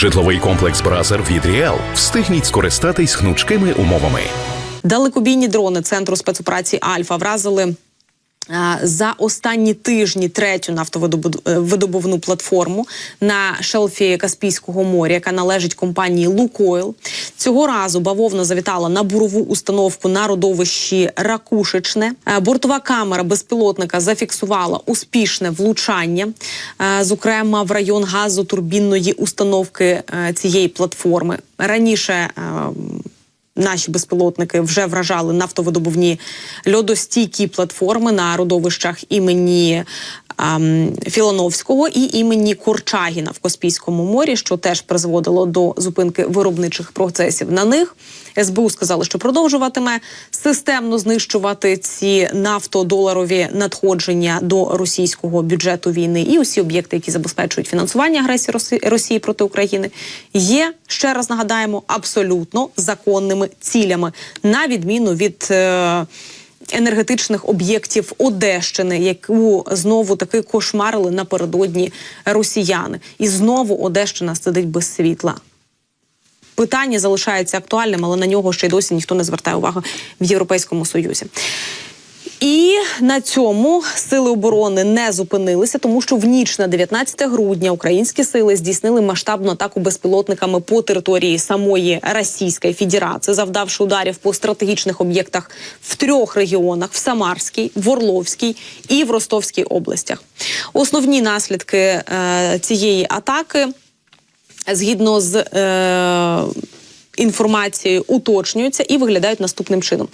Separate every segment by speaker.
Speaker 1: Житловий комплекс Бразер від Ріал. Встигніть скористатись гнучкими умовами.
Speaker 2: Далекобійні дрони центру спецоперації Альфа вразили. За останні тижні третю нафтовидобувну платформу на шелфі Каспійського моря, яка належить компанії Лукойл. Цього разу бавовна завітала на бурову установку на родовищі Ракушечне. Е, Бортова камера безпілотника зафіксувала успішне влучання, е, зокрема в район газотурбінної установки е, цієї платформи. Раніше е, Наші безпілотники вже вражали нафтовидобувні льодостійкі платформи на родовищах імені ем, Філановського і імені Корчагіна в Каспійському морі, що теж призводило до зупинки виробничих процесів на них. СБУ сказали, що продовжуватиме системно знищувати ці нафтодоларові надходження до російського бюджету війни і усі об'єкти, які забезпечують фінансування агресії Росії проти України, є ще раз нагадаємо абсолютно законними цілями, на відміну від. Е- Енергетичних об'єктів Одещини, яку знову таки кошмарили напередодні росіяни, і знову Одещина сидить без світла. Питання залишається актуальним, але на нього ще й досі ніхто не звертає увагу в Європейському Союзі. І на цьому сили оборони не зупинилися, тому що в ніч на 19 грудня українські сили здійснили масштабну атаку безпілотниками по території самої Російської Федерації, завдавши ударів по стратегічних об'єктах в трьох регіонах: в Самарській, в Орловській і в Ростовській областях. Основні наслідки е, цієї атаки згідно з е, інформацією уточнюються і виглядають наступним чином.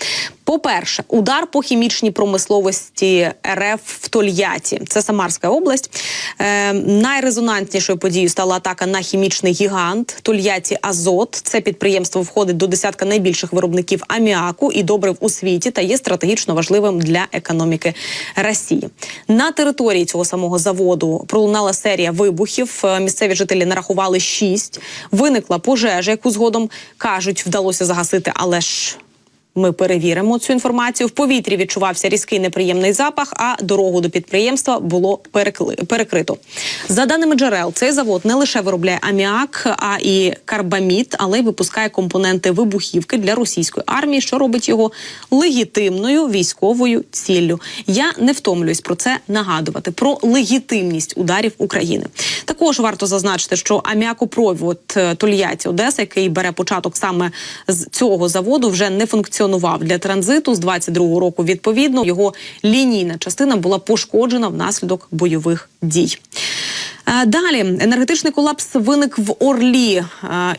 Speaker 2: По-перше, удар по хімічній промисловості РФ в Тольятті, це Самарська область. Е, найрезонанснішою подією стала атака на хімічний гігант Тольятті Азот. Це підприємство входить до десятка найбільших виробників аміаку і добрив у світі та є стратегічно важливим для економіки Росії. На території цього самого заводу пролунала серія вибухів. Е, Місцеві жителі нарахували шість. Виникла пожежа, яку згодом кажуть, вдалося загасити, але ж. Ми перевіримо цю інформацію. В повітрі відчувався різкий неприємний запах, а дорогу до підприємства було перекрито. За даними джерел, цей завод не лише виробляє аміак, а і карбамід, але й випускає компоненти вибухівки для російської армії, що робить його легітимною військовою ціллю. Я не втомлююсь про це нагадувати про легітимність ударів України. Також варто зазначити, що аміакопровід е, Тольятті Одеса, який бере початок саме з цього заводу, вже не функціонував для транзиту з 22-го року. Відповідно, його лінійна частина була пошкоджена внаслідок бойових дій. Е, Далі енергетичний колапс виник в Орлі е,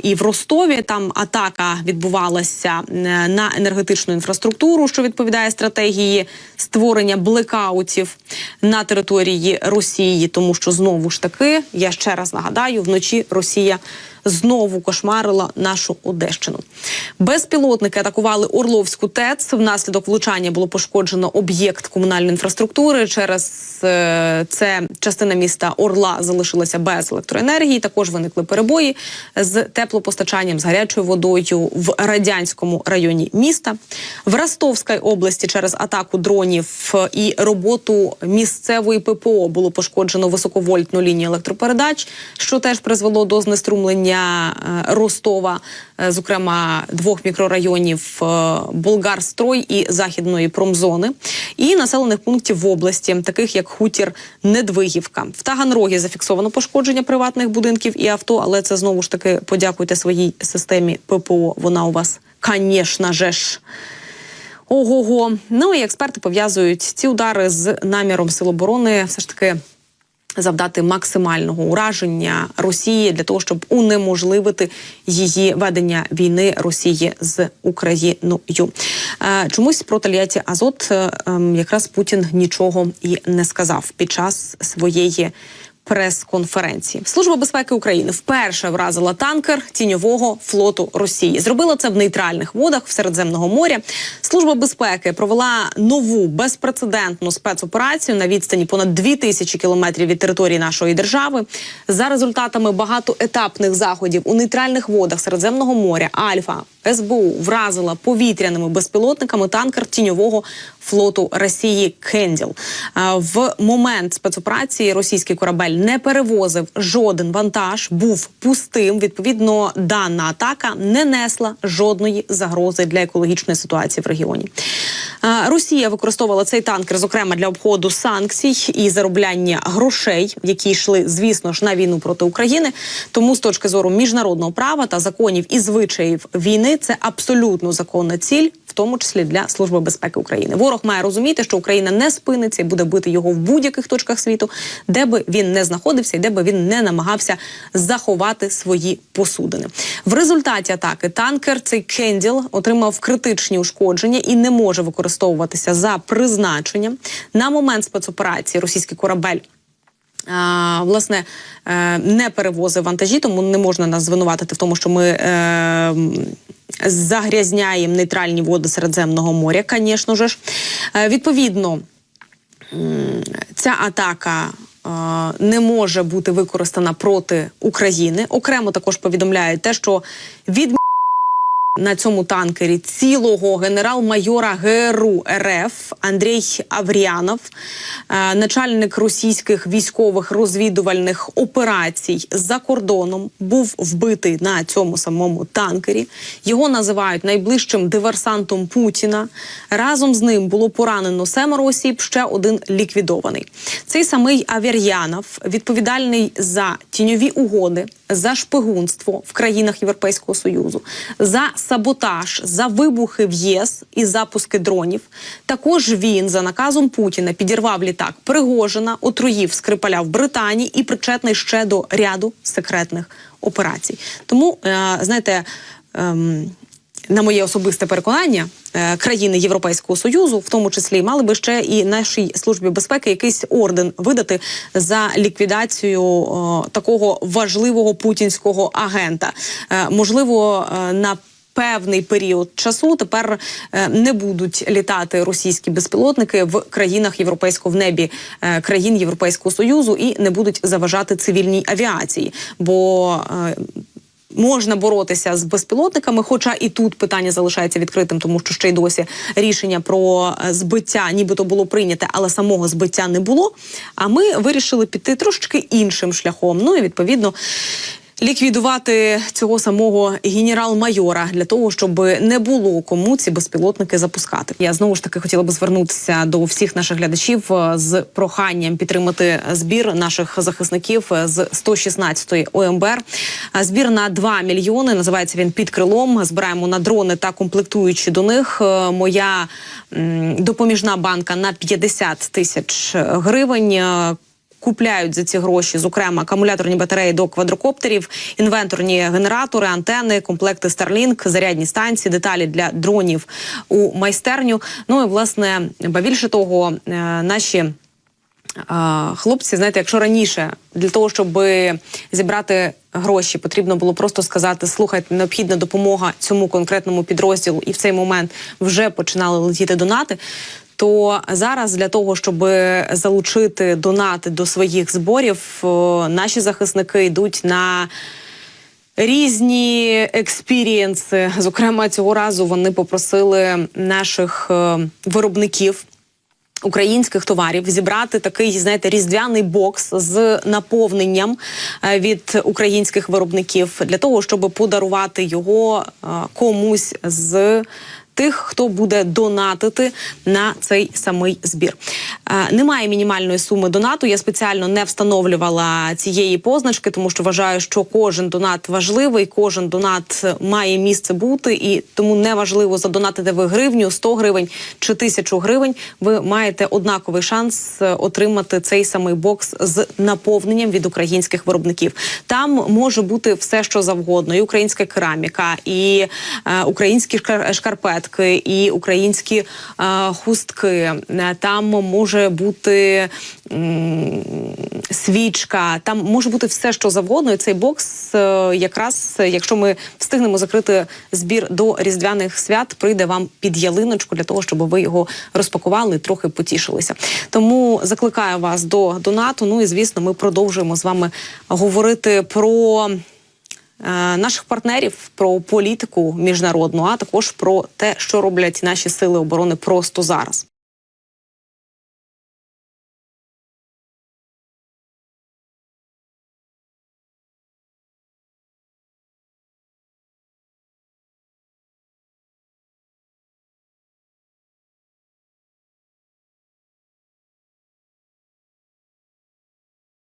Speaker 2: і в Ростові. Там атака відбувалася е, на енергетичну інфраструктуру, що відповідає стратегії створення блекаутів на території Росії, тому що знову ж таки я ще раз нагадаю, вночі Росія знову кошмарила нашу Одещину. Безпілотники атакували Орловську ТЕЦ. Внаслідок влучання було пошкоджено об'єкт комунальної інфраструктури. Через е, це частина міста Орла залишилася без електроенергії. Також виникли перебої з теплопостачанням з гарячою водою в радянському районі міста. В Ростовській області через атаку дронів і роботу місцевої ППО було пошкоджено високовольтну лінію електропередач, що теж призвело до знеструмлення е, Ростова, е, зокрема двох мікрорайонів е, Болгарстрой і західної промзони, і населених пунктів в області, таких як хутір Недвигівка. В Таганрогі зафіксовано пошкодження приватних будинків і авто, але це знову ж таки подякуйте своїй системі ППО. Вона у вас, звісно ж. Ого-го. Ну і експерти пов'язують ці удари з наміром Сил оборони все ж таки завдати максимального ураження Росії для того, щоб унеможливити її ведення війни Росії з Україною. Е, Чомусь про Тольятті Азот е, ем, якраз Путін нічого і не сказав під час своєї. Прес-конференції Служба безпеки України вперше вразила танкер тіньового флоту Росії. Зробила це в нейтральних водах в Середземного моря. Служба безпеки провела нову безпрецедентну спецоперацію на відстані понад 2 тисячі кілометрів від території нашої держави. За результатами багатоетапних заходів у нейтральних водах Середземного моря Альфа СБУ вразила повітряними безпілотниками танкер тіньового флоту Росії Кенділ. В момент спецоперації російський корабель не перевозив жоден вантаж, був пустим. Відповідно, дана атака не несла жодної загрози для екологічної ситуації в регіоні. А, Росія використовувала цей танкер, зокрема для обходу санкцій і заробляння грошей, які йшли, звісно ж, на війну проти України. Тому з точки зору міжнародного права та законів і звичаїв війни це абсолютно законна ціль. В тому числі для служби безпеки України, ворог має розуміти, що Україна не спиниться і буде бити його в будь-яких точках світу, де би він не знаходився і де би він не намагався заховати свої посудини. В результаті атаки танкер цей Кенділ отримав критичні ушкодження і не може використовуватися за призначенням. На момент спецоперації російський корабель. Власне е, не перевозив вантажі, тому не можна нас звинуватити в тому, що ми е, загрязняємо нейтральні води Середземного моря, звісно ж. Е, відповідно, ця атака. Не може бути використана проти України. Окремо також повідомляють те, що від на цьому танкері цілого генерал-майора ГРУ РФ Андрій Авріанов, е, начальник російських військових розвідувальних операцій за кордоном, був вбитий на цьому самому танкері. Його називають найближчим диверсантом Путіна. Разом з ним було поранено семеро осіб, ще один ліквідований. Цей самий Авір'янов відповідальний за тіньові угоди, за шпигунство в країнах Європейського союзу, за саботаж, за вибухи в ЄС і запуски дронів. Також він за наказом Путіна підірвав літак Пригожина, отруїв Скрипаля в Британії і причетний ще до ряду секретних операцій. Тому е, знаєте. ем, на моє особисте переконання, е, країни Європейського союзу, в тому числі, мали би ще і нашій службі безпеки якийсь орден видати за ліквідацію о, такого важливого путінського агента. Е, можливо, е, на Певний період часу тепер е, не будуть літати російські безпілотники в країнах європейського в небі е, країн Європейського союзу і не будуть заважати цивільній авіації. Бо е, Можна боротися з безпілотниками, хоча і тут питання залишається відкритим, тому що ще й досі рішення про збиття, нібито було прийняте, але самого збиття не було. А ми вирішили піти трошечки іншим шляхом. Ну і відповідно. Ліквідувати цього самого генерал-майора для того, щоб не було кому ці безпілотники запускати. Я знову ж таки хотіла би звернутися до всіх наших глядачів е, з проханням підтримати збір наших захисників е, з 116-ї ОМБР. Е, Збір на 2 мільйони. Називається він під крилом. Збираємо на дрони та комплектуючі до них. Моя допоміжна банка на 50 тисяч гривень. Купляють за ці гроші, зокрема, акумуляторні батареї до квадрокоптерів, інвенторні генератори, антени, комплекти Starlink, зарядні станції, деталі для дронів у майстерню. Ну і власне, ба більше того, е, наші. Хлопці, знаєте, якщо раніше для того, щоб зібрати гроші, потрібно було просто сказати: слухайте, необхідна допомога цьому конкретному підрозділу, і в цей момент вже починали летіти донати. То зараз для того, щоб залучити донати до своїх зборів, наші захисники йдуть на різні експірієнси. Зокрема, цього разу вони попросили наших е, виробників. Українських товарів зібрати такий, знаєте, різдвяний бокс з наповненням е, від українських виробників для того, щоб подарувати його е, комусь з тих, хто буде донатити на цей самий збір. Е, Немає мінімальної суми донату. Я спеціально не встановлювала цієї позначки, тому що вважаю, що кожен донат важливий, кожен донат має місце бути, і тому не важливо задонатити ви гривню, 100 гривень чи тисячу гривень. Ви маєте однаковий шанс е, отримати цей самий бокс з наповненням від українських виробників. Там може бути все, що завгодно: і українська кераміка, і е, українські шкар- шкарпетки. Серветки, і українські е, хустки. Е, Там може бути м, свічка, там може бути все, що завгодно. І цей бокс, е, якраз якщо ми встигнемо закрити збір до різдвяних свят, прийде вам під ялиночку для того, щоб ви його розпакували трохи потішилися. Тому закликаю вас до донату. Ну і звісно, ми продовжуємо з вами говорити про. Е, Наших партнерів про політику міжнародну, а також про те, що роблять наші сили оборони просто зараз.